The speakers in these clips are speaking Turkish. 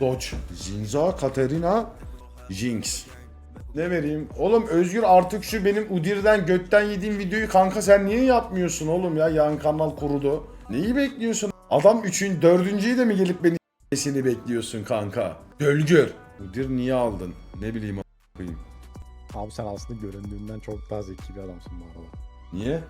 Dodge. Zinza, Katerina, Jinx. Ne vereyim? Oğlum Özgür artık şu benim Udir'den götten yediğim videoyu kanka sen niye yapmıyorsun oğlum ya? Yan kanal kurudu. Neyi bekliyorsun? Adam üçün, dördüncüyü de mi gelip beni seni bekliyorsun kanka? Gölgür. Udir niye aldın? Ne bileyim a**ayım. Abi sen aslında göründüğünden çok daha zeki bir adamsın bu arada. Niye?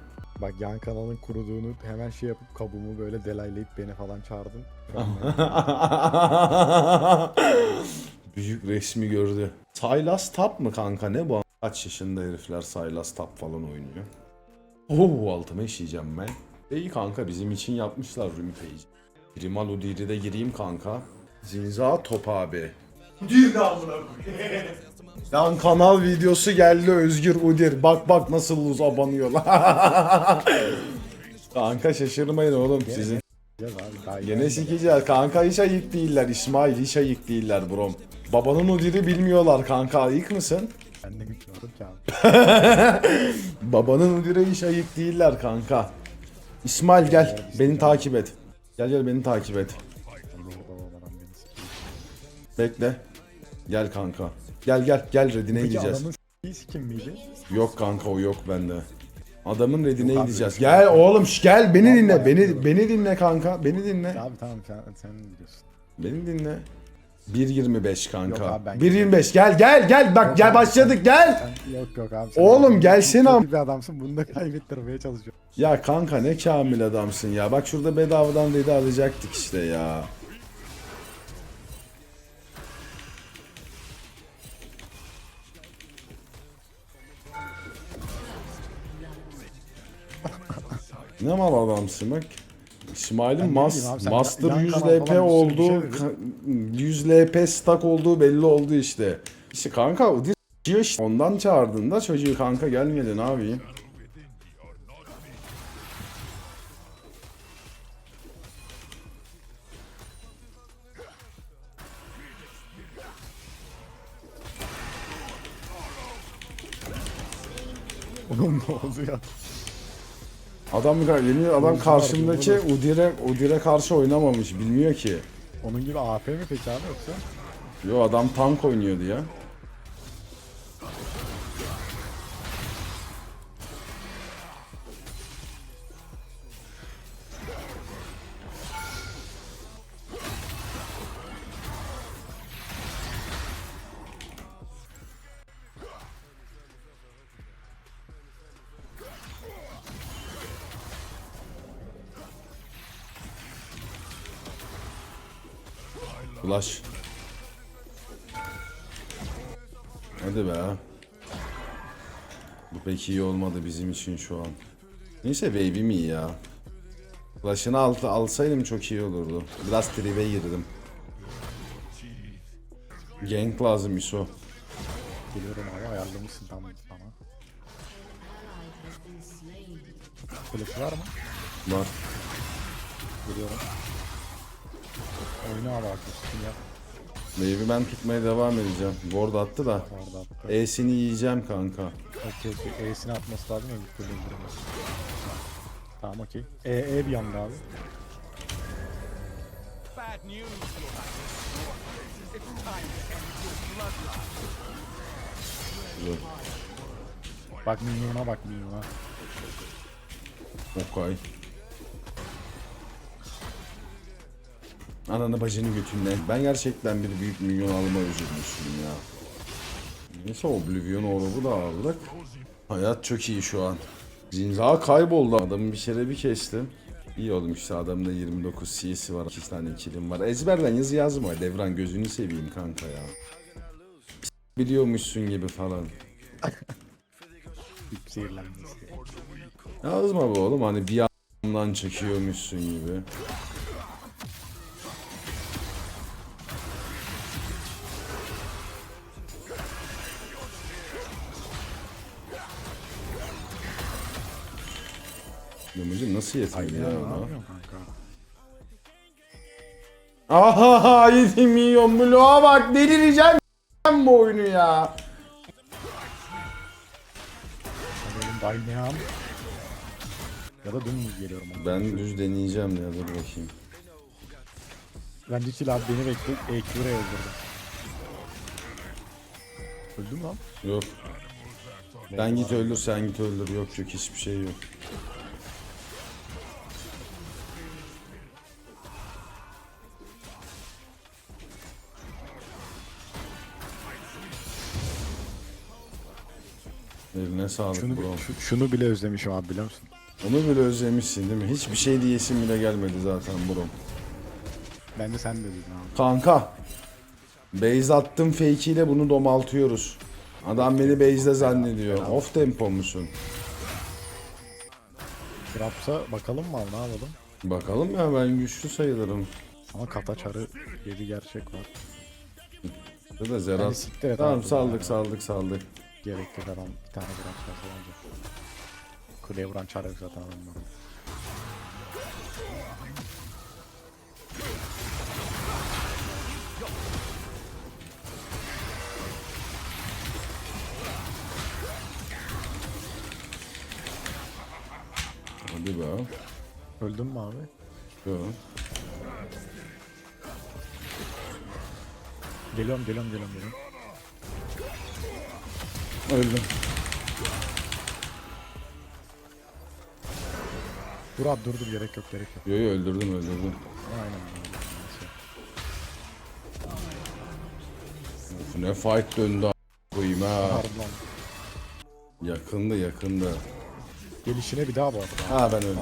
Bak yan kanalın kuruduğunu hemen şey yapıp kabuğumu böyle delaylayıp beni falan çağırdın. Büyük resmi gördü. Silas Tap mı kanka ne bu? Kaç yaşında herifler Silas Tap falan oynuyor. Oo altıma işeyeceğim ben. İyi kanka bizim için yapmışlar Page. Primal Udir'i de gireyim kanka. Zinza Top abi. De amına Yan kanal videosu geldi Özgür Udir. Bak bak nasıl uz abanıyorlar. kanka şaşırmayın oğlum sizin. Gene sikeceğiz. Kanka hiç ayık değiller. İsmail hiç ayık değiller brom. Babanın udiri bilmiyorlar kanka. Ayık mısın? Ben de gitmiyorum ki. Babanın udiri hiç ayık değiller kanka. İsmail gel. Beni takip et. Gel gel beni takip et. Bekle. Gel kanka. Gel gel gel redine Peki gideceğiz. adamın kim miydi? Yok kanka o yok bende. Adamın redine Yok abi, gideceğiz. yok. Gel oğlum şş, gel beni Vallahi dinle. Beni yapıyorum. beni dinle kanka. Beni dinle. Abi tamam sen, sen biliyorsun. Beni dinle. 1.25 kanka. Yok abi, ben 1.25 gel gel gel bak Yok gel abi, başladık gel. Sen, yok yok abi. Sen Oğlum gelsene Çok am- iyi bir adamsın bunu da kaybettirmeye çalışıyorum. Ya kanka ne kamil adamsın ya. Bak şurada bedavadan dedi alacaktık işte ya. Ne mal adamsın bak. İsmail'in mas, abi, Master yan 100 kanal LP olduğu, şey dedin. ka- 100 LP stack olduğu belli oldu işte. İşte kanka işte. Ondan çağırdığında çocuğu kanka gelmedi ne yapayım? Oğlum ne oldu ya? Adam yeni adam Oyuncu karşımdaki Udir'e Udir'e karşı oynamamış bilmiyor ki. Onun gibi AP mi peki abi yoksa? Yo adam tank oynuyordu ya. Flash. Hadi be. Bu pek iyi olmadı bizim için şu an. Neyse baby'm iyi ya. Flash'ını al, alsaydım çok iyi olurdu. Biraz tribe girdim. Gank lazım ISO. Geliyorum abi ayarlamışsın tam bana. Flash var mı? Var. Geliyorum. Oyna abi arkadaşım ya. Baby ben tutmaya devam edeceğim. Ward attı da. Orada attı. E'sini yiyeceğim kanka. Okey okey. E'sini atması lazım ya bir türlü indiremez. Tamam okey. E, E bir yanda abi. Dur. Bak minyona bak minyona. Okay. Ananı bacını götünden. Ben gerçekten bir büyük milyon alma üzülmüşüm ya. Neyse Oblivion orubu da aldık. Hayat çok iyi şu an. Zinza kayboldu. Adamın bir kere bir kestim. İyi olmuş işte adamda 29 CS'i var. 2 tane kilim var. Ezberden yazı yazma. Devran gözünü seveyim kanka ya. Biliyormuşsun gibi falan. Yazma be oğlum hani bir yandan çekiyormuşsun gibi. Yumrucuğum nasıl yetmedi ya ona? Aha 7 milyon bloğa bak delireceğim bu oyunu ya. Benim baynağım. Ya da dümdüz geliyorum. Ben düz deneyeceğim ya dur bakayım. Bence Çil abi beni bekleyip EQ'ye öldürdü. Öldü mü lan? Yok. Sen git öldür sen git öldür. Yok yok hiçbir şey yok. Eline sağlık Şunu, bro. şu- şunu bile özlemişim abi biliyor musun? Onu bile özlemişsin değil mi? Hiçbir şey diyesin bile gelmedi zaten bro. Bence sen de dedin abi. Kanka. Base attım fake ile bunu domaltıyoruz. Adam beni base'de zannediyor. Off tempo musun? Grabs'a bakalım mı abi ne yapalım? Bakalım ya ben güçlü sayılırım. Ama kata çarı bir gerçek var. Ya da Zerat. siktir et Tamam abi. saldık saldık saldık. Gerek yok adam bir tane Grabs yazdı bence. Kuleye vuran çare yok zaten adamların. Hadi be. Öldün mü abi? Yok. Geliyorum geliyorum geliyorum geliyorum. Öldüm. Dur abi dur dur gerek yok gerek yok. Yo yo öldürdüm öldürdüm. Aynen. Of, ne fight döndü a- koyayım ha. Harbiden. Yakındı yakındı. Gelişine bir daha bu arada. Ha ben öldüm.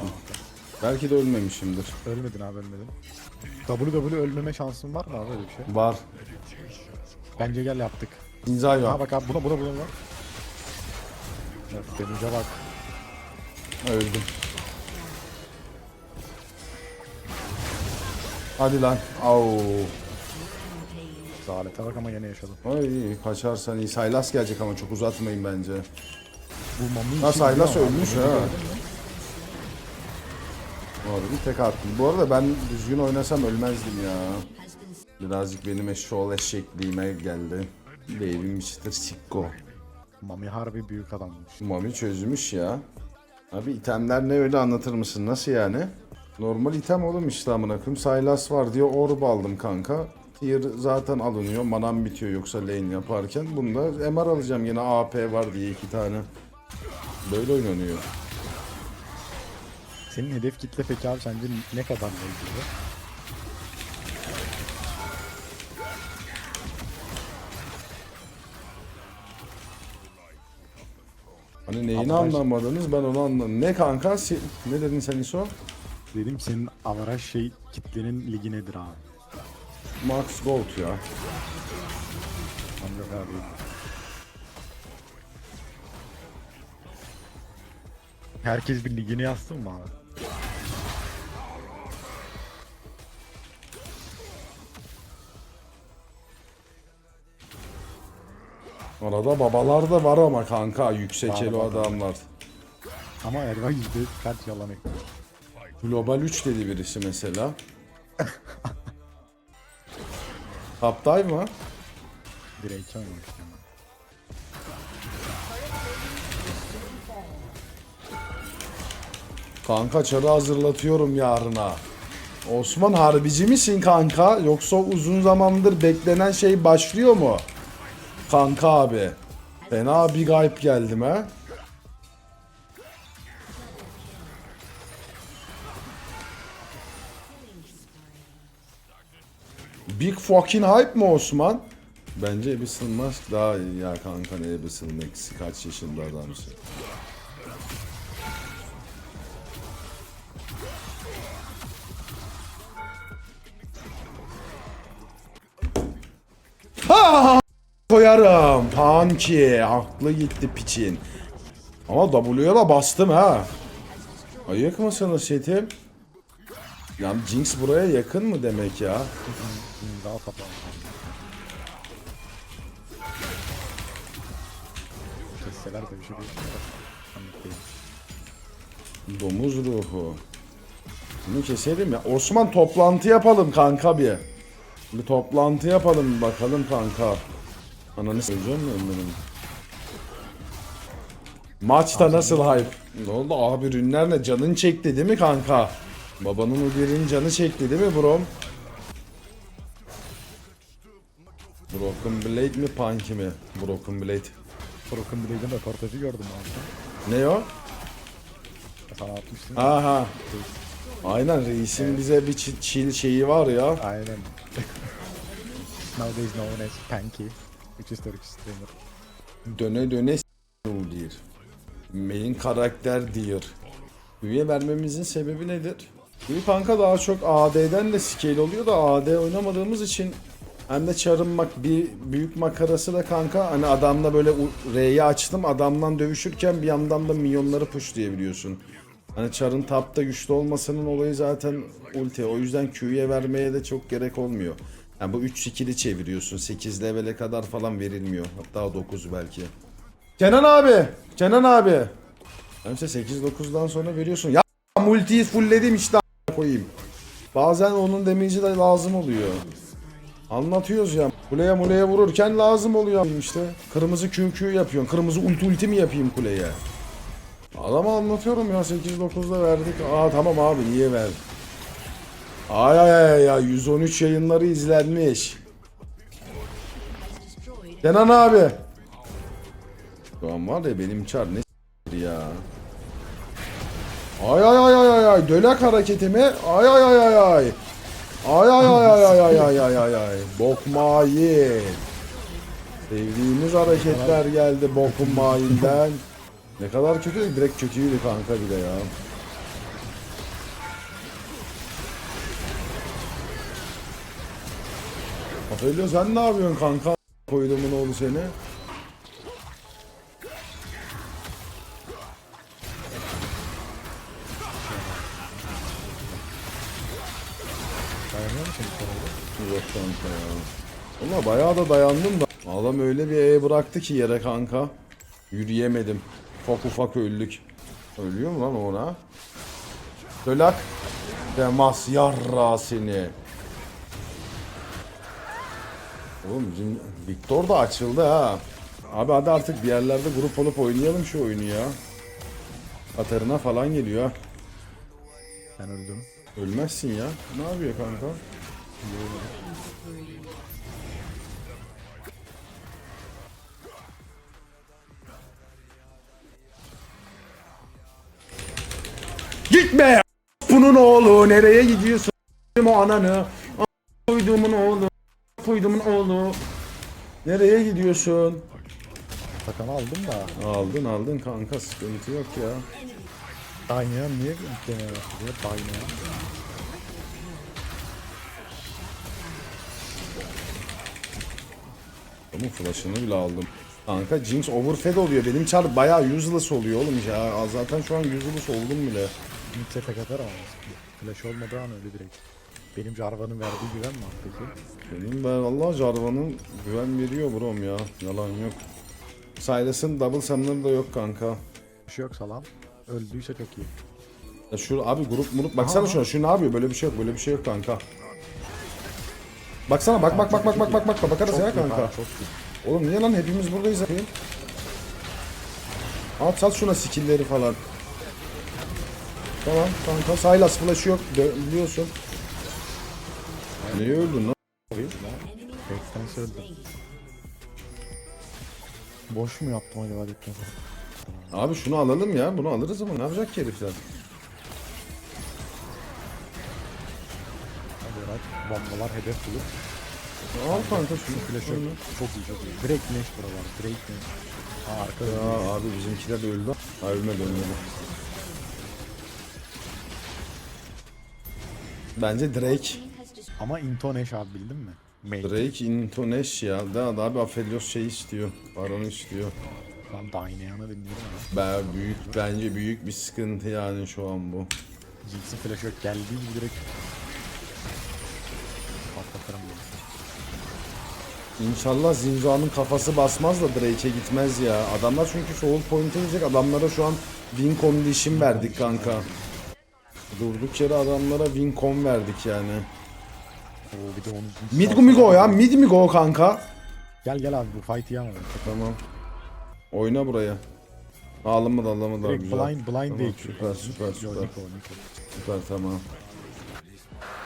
Belki de ölmemişimdir. Ölmedin abi ölmedin. WWE ölmeme şansın var mı abi öyle bir şey? Var. Bence gel yaptık. İnzay Ha var. bak abi buna buna buna bak. Evet denize bak. Öldüm. Hadi lan. Au. Zalete bak ama yine yaşadım. Ay kaçarsan iyi. Saylas gelecek ama çok uzatmayın bence. Bu Mami Ha Saylas ölmüş ha. Doğru bir tek attım. Bu arada ben düzgün oynasam ölmezdim ya. Birazcık benim eşşoğlu eşekliğime geldi. Dave'in bir çıtır sikko. Mami harbi büyük adammış. Mami çözmüş ya. Abi itemler ne öyle anlatır mısın? Nasıl yani? Normal item oğlum işte amına koyayım. Sylas var diye orb aldım kanka. Tier zaten alınıyor. Manam bitiyor yoksa lane yaparken. Bunda MR alacağım yine AP var diye iki tane. Böyle oynanıyor. Senin hedef kitle peki abi sence ne kadar ilgili? Hani neyini Avantaj- anlamadınız ben onu anladım. Ne kanka? Si- ne dedin sen İso? Dedim senin avaraj şey kitlenin ligi nedir abi? Max Gold ya. Ancak abi. Herkes bir ligini yazsın mı abi? Arada babalar da var ama kanka yüksek elo adamlar. Ama Erva yüzde kaç yalan ekliyor. Global 3 dedi birisi mesela. Top dive mı? Direkt oynamak istiyorum. Kanka çarı hazırlatıyorum yarına. Osman harbici misin kanka? Yoksa uzun zamandır beklenen şey başlıyor mu? Kanka abi. Fena bir gayb geldim ha. Big fucking hype mi Osman? Bence Abyssal Mask daha iyi ya kanka ne Abyssal Max kaç yaşında adamsın. Ha! Koyarım. Panki. Aklı gitti piçin. Ama W'ya da bastım ha. Ayık mısınız setim? Ya Jinx buraya yakın mı demek ya? Daha kapalı. Kesseler de bir şey değil. Domuz ruhu. Bunu keselim ya. Osman toplantı yapalım kanka bir. Bir toplantı yapalım bakalım kanka. Ananı söyleyeceğim mi benim? Maçta nasıl hype? Ne oldu abi ürünler ne? Canın çekti değil mi kanka? Babanın Udyr'in canı çekti değil mi brom? Broken Blade mi Punky mi? Broken Blade. Broken Blade'in röportajı gördüm abi. Ne o? Sana atmıştım. Aha. Aynen reisin bize bir çi- chill şeyi var ya. Aynen. Nowadays known as Panky. Which is Turkish streamer. Döne döne s***ul diyor. Main karakter diyor. Üye vermemizin sebebi nedir? Bu kanka daha çok AD'den de scale oluyor da AD oynamadığımız için hem de çarın bak bir büyük makarası da kanka hani adamla böyle R'yi açtım adamdan dövüşürken bir yandan da milyonları pushlayabiliyorsun. Hani çarın tapta güçlü olmasının olayı zaten ulti. O yüzden Q'ye vermeye de çok gerek olmuyor. Yani bu 3 skill'i çeviriyorsun. 8 level'e kadar falan verilmiyor. Hatta 9 belki. Kenan abi. Kenan abi. Önce 8-9'dan sonra veriyorsun. Ya multiyi fullledim işte koyayım. Bazen onun damage'i de lazım oluyor. Anlatıyoruz ya. Kuleye muleye vururken lazım oluyor işte. Kırmızı QQ yapıyorsun. Kırmızı ulti ulti mi yapayım kuleye? Adama anlatıyorum ya 8-9'da verdik. Aa tamam abi niye verdin? Ay ay ay ya 113 yayınları izlenmiş. Kenan abi. Şu an var ya benim çar ne ya. Ay ay ay ay ay ay dölek hareketimi ay ay ay ay ay. Ay ay ay ay ay ay ay ay ay ay. Bok mayin. Sevdiğimiz hareketler geldi bokun mayinden. Ne kadar kötü direkt kötüydü kanka bir de ya. Afelio sen ne yapıyorsun kanka? Koydumun oğlu seni. Dayanıyor musun bu konuda? Yok kanka ya. Ama bayağı da dayandım da. Adam öyle bir E bıraktı ki yere kanka. Yürüyemedim. Ufak ufak öldük. Ölüyor mu lan ona? Dölak. Demas yarra seni. Oğlum bizim Victor da açıldı ha. Abi hadi artık bir yerlerde grup olup oynayalım şu oyunu ya. Katarina falan geliyor. ha. Ben öldüm. Ölmezsin ya. Ne yapıyor kanka? Gitme! Bunun oğlu nereye gidiyorsun? o ananı. Koyduğumun oğlu. Koyduğumun oğlu. Nereye gidiyorsun? Takanı aldım da. Aldın aldın kanka sıkıntı yok ya. Daynayan niye yüklemeye başladı? Daynayan. Adamın flash'ını bile aldım. Kanka Jinx overfed oluyor. Benim çar bayağı useless oluyor oğlum ya. Zaten şu an useless oldum bile. Mix'e tek atar ama. Flash olmadığı an öyle direkt. Benim Jarvan'ın verdiği güven mi peki? Benim ben Allah Jarvan'ın güven veriyor brom ya. Yalan yok. Silas'ın double summoner'ı da yok kanka. Bir şey yok salam. Öldüyse çok iyi. Ya şu abi grup murup baksana Aha. şuna. Şu ne yapıyor? Böyle bir şey yok. Böyle bir şey yok kanka. Baksana bak bak bak bak bak bak bak bakarız Çok ya iyi kanka. kanka, Çok iyi. Oğlum niye lan hepimiz buradayız yapayım? At sat şuna skill'leri falan. Tamam kanka Sylas flash'ı yok biliyorsun. Niye öldün lan? Backstance öldü. Boş mu yaptım acaba dikkat Abi şunu alalım ya bunu alırız ama ne yapacak ki herifler? Hadi Berat, bombalar hedef bulur. Al kanka şunu. Flash yok. Çok iyi çok iyi. Direkt Nash buralar. Direkt Nash. Aa arka öldü. Ya abi bizimkiler de öldü. Ha ölmedi ölmedi. Bence Drake. Ama Into Nash abi bildin mi? Mate. Drake into Nash ya. Da abi Aphelios şey istiyor. Baron'u istiyor. Lan Dynayan'ı dinliyorum. Ben büyük bence büyük bir sıkıntı yani şu an bu. Jinx'in flash yok. Geldiği gibi direkt patlatırım bunu. İnşallah Zinza'nın kafası basmaz da Drake'e gitmez ya. Adamlar çünkü Soul Point'e gidecek. Adamlara şu an win condition verdik kanka. Durduk yere adamlara win con verdik yani. Oo bir de onu Mid mi go ya? Mid mi go kanka? Gel gel abi bu fight ama. Tamam. Oyna buraya. Alınmadı alınmadı abi Direkt güzel. blind blind Tamam, değil. süper, süper, Yo, süper. Süper tamam.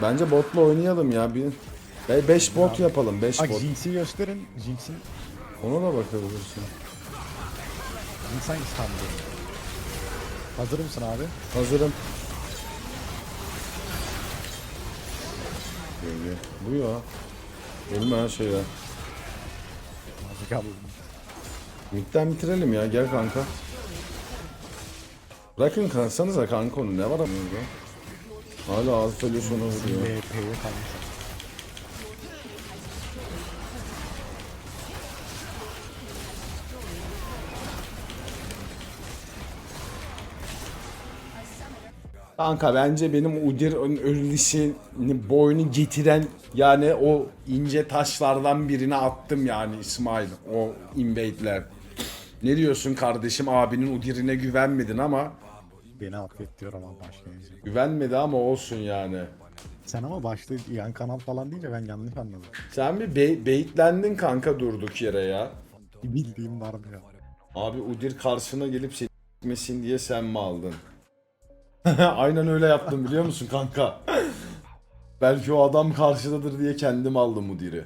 Bence botla oynayalım ya bir. 5 bot yapalım 5 Bak bot. Jinx'i gösterin. Jinx'in Ona da bakabilirsin. Jinx hangisi tam diyor. Hazır mısın abi? Hazırım. Böyle. Bu ya. Ölme her şeyler. Azıcık abi. Midden bitirelim ya gel kanka. Bırakın kansanıza kanka onu ne var ama? Hala ağız söylüyor sonra vuruyor. VP'ye kalmış. Kanka bence benim Udir'in ölüşünü boynu getiren yani o ince taşlardan birini attım yani İsmail o invade'ler. Ne diyorsun kardeşim abinin Udir'ine güvenmedin ama Beni affet ama başka bir şey. güvenmedi ama olsun yani. Sen ama başta yan kanal falan deyince ben yanlış anladım. Sen bir bey- beyitlendin kanka durduk yere ya. Bildiğim var mı ya? Abi Udir karşına gelip seni s**mesin diye sen mi aldın? Aynen öyle yaptım biliyor musun kanka? Belki o adam karşıdadır diye kendim aldım Udir'i.